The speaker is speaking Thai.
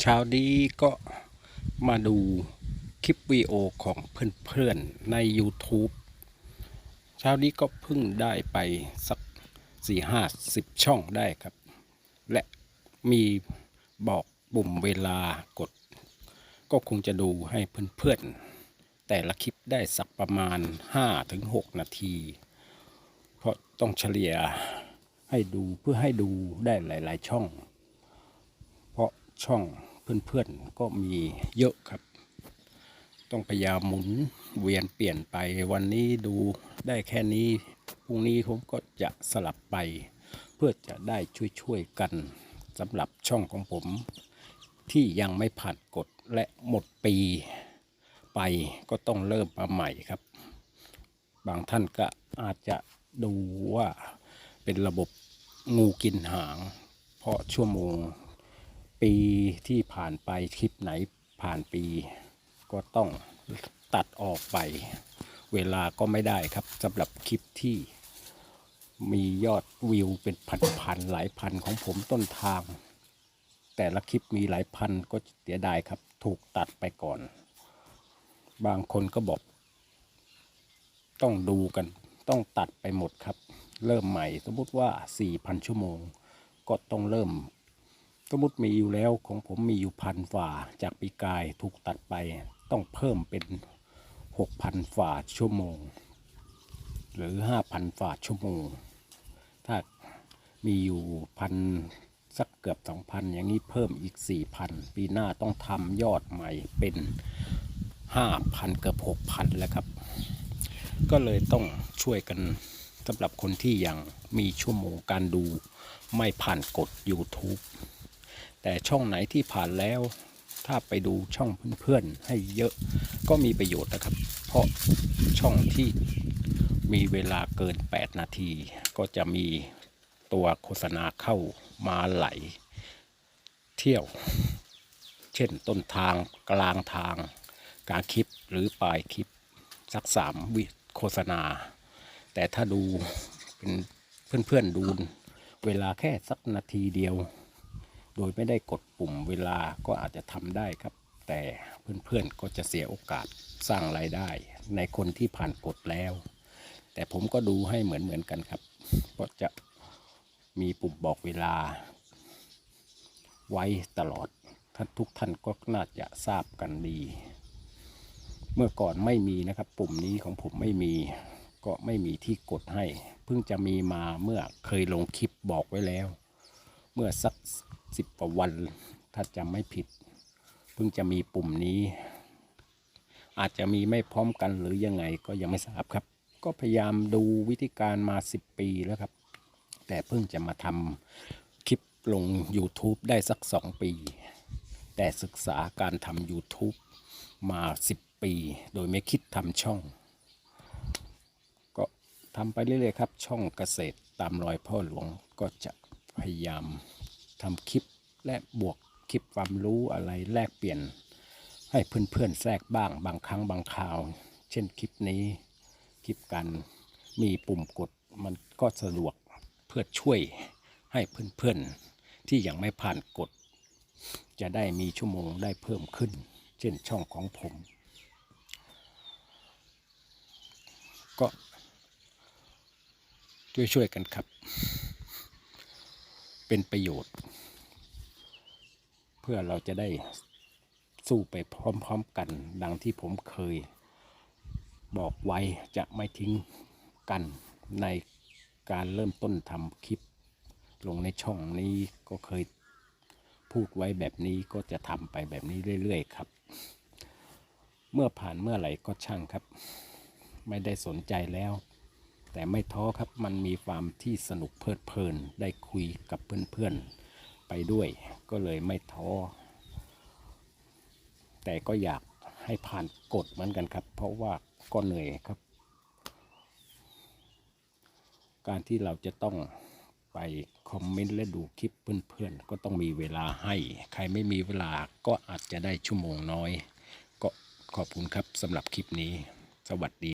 เช้านี้ก็มาดูคลิปวีโอของเพื่อนๆ ใน YouTube เช้านี้ก็เพิ่งได้ไปสักสี่ห้าสิบช่องได้ครับ และมีบอกปุ่มเวลากด ก็คงจะดูให้เพื่อนๆ แต่ละคลิปได้สักประมาณ 5-6 นาที เพราะต้องเฉลี่ยให้ดูเพื่อให้ดูได้หลาย ๆ ช่อง เพราะช่อง เพื่อนๆก็มีเยอะครับ ต้องพยายามหมุนเวียนเปลี่ยนไปวันนี้ดูได้แค่นี้พรุ่งนี้ผมก็จะสลับไป เพื่อจะได้ช่วยๆกันสำหรับช่องของผม ที่ยังไม่ผ่านกฎและหมดปี ไปก็ต้องเริ่มมาใหม่ครับ บางท่านก็อาจจะดูว่าเป็นระบบงูกินหาง เพราะชั่วโมง ปีที่ผ่านไปคลิปไหนผ่านปีก็ต้องตัดออกไป เวลาก็ไม่ได้ครับสำหรับคลิปที่มียอดวิวเป็นพันๆหลายพันของผมต้นทาง แต่ละคลิปมีหลายพันก็เสียดายครับ ถูกตัดไปก่อน บางคนก็บอก ต้องดูกันต้องตัดไปหมดครับ เริ่มใหม่สมมติว่า 4,000 ชั่วโมง ก็ต้องเริ่ม สมมติมีอยู่แล้วของผมมีอยู่พันฝ่าจากปีกายถูกตัดไปต้องเพิ่มเป็น 6,000ฝ่าชั่วโมง หรือ 5,000ฝ่าชั่วโมง ถ้ามีอยู่พันสักเกือบ 2,000 อย่างนี้เพิ่มอีก 4,000 ปีหน้าต้องทำยอดใหม่เป็น 5,000 เกือบ 6,000 แล้วครับ ก็เลยต้องช่วยกันสำหรับคนที่ยังมีชั่วโมงการดูไม่ผ่านกฎ YouTube แต่ช่องไหนที่ผ่านแล้ว ถ้าไปดูช่องเพื่อนๆให้เยอะก็มีประโยชน์นะครับ เพราะช่องที่มีเวลาเกิน 8 นาที ก็จะมีตัวโฆษณาเข้ามาไหล เที่ยว เช่นต้นทางกลางทางกลางคลิปหรือปลายคลิปสักสามวิโฆษณา แต่ถ้าดูเป็นเพื่อนๆดูเวลาแค่สักนาทีเดียว โดยไม่ได้กดปุ่มเวลาก็อาจจะทำได้ครับ แต่เพื่อนๆก็จะเสียโอกาสสร้างรายได้ ในคนที่ผ่านกฎแล้ว แต่ผมก็ดูให้เหมือนๆกันครับก็จะมีปุ่มบอกเวลา ไว้ตลอดท่านทุกท่านก็น่าจะทราบกันดี เมื่อก่อนไม่มีนะครับ ปุ่มนี้ของผมไม่มีก็ไม่มีที่กดให้ เพิ่งจะมีมาเมื่อเคยลงคลิปบอกไว้แล้ว เมื่อสัก สิบกว่าวัน ถ้าจำไม่ผิด เพิ่งจะมีปุ่มนี้ อาจจะมีไม่พร้อมกันหรือยังไงก็ยังไม่ทราบครับ ก็พยายามดูวิธีการมา 10 ปีแล้วครับ แต่เพิ่งจะมาทำคลิปลง YouTube ได้สัก 2 ปี แต่ศึกษาการทำ YouTube มา 10 ปี โดยไม่คิดทำช่อง ก็ทำไปเรื่อยๆครับ ช่องเกษตรตามรอยพ่อหลวงก็จะพยายาม ทำคลิปและบวกคลิปความรู้อะไรแลกเปลี่ยน ให้เพื่อนๆแทรกบ้างบางครั้งบางคราว เช่นคลิปนี้คลิปกันมีปุ่มกดมันก็สะดวกเพื่อช่วยให้เพื่อนๆที่ยังไม่ผ่านกฎจะได้มีชั่วโมงได้เพิ่มขึ้น เช่นช่องของผม ก็ช่วยๆกันครับ เป็นประโยชน์ เพื่อเราจะได้สู้ไปพร้อมๆกัน ดังที่ผมเคย บอกไว้จะไม่ทิ้งกันในการเริ่มต้นทำคลิป ลงในช่องนี้ก็เคยพูดไว้แบบนี้ก็จะทำไปแบบนี้เรื่อยๆครับ เมื่อผ่านเมื่อไหร่ก็ช่างครับ ไม่ได้สนใจแล้ว แต่ไม่ท้อครับมันมีความที่สนุกเพลิดเพลินได้คุยกับเพื่อนๆไปด้วย ก็เลยไม่ท้อแต่ก็อยากให้ผ่านกฎเหมือนกันครับ เพราะว่าก็เหนื่อยครับ การที่เราจะต้องไปคอมเมนต์และดูคลิปเพื่อนๆ ก็ต้องมีเวลาให้ ใครไม่มีเวลาก็อาจจะได้ชั่วโมงน้อย ก็ขอบคุณครับสำหรับคลิปนี้ สวัสดี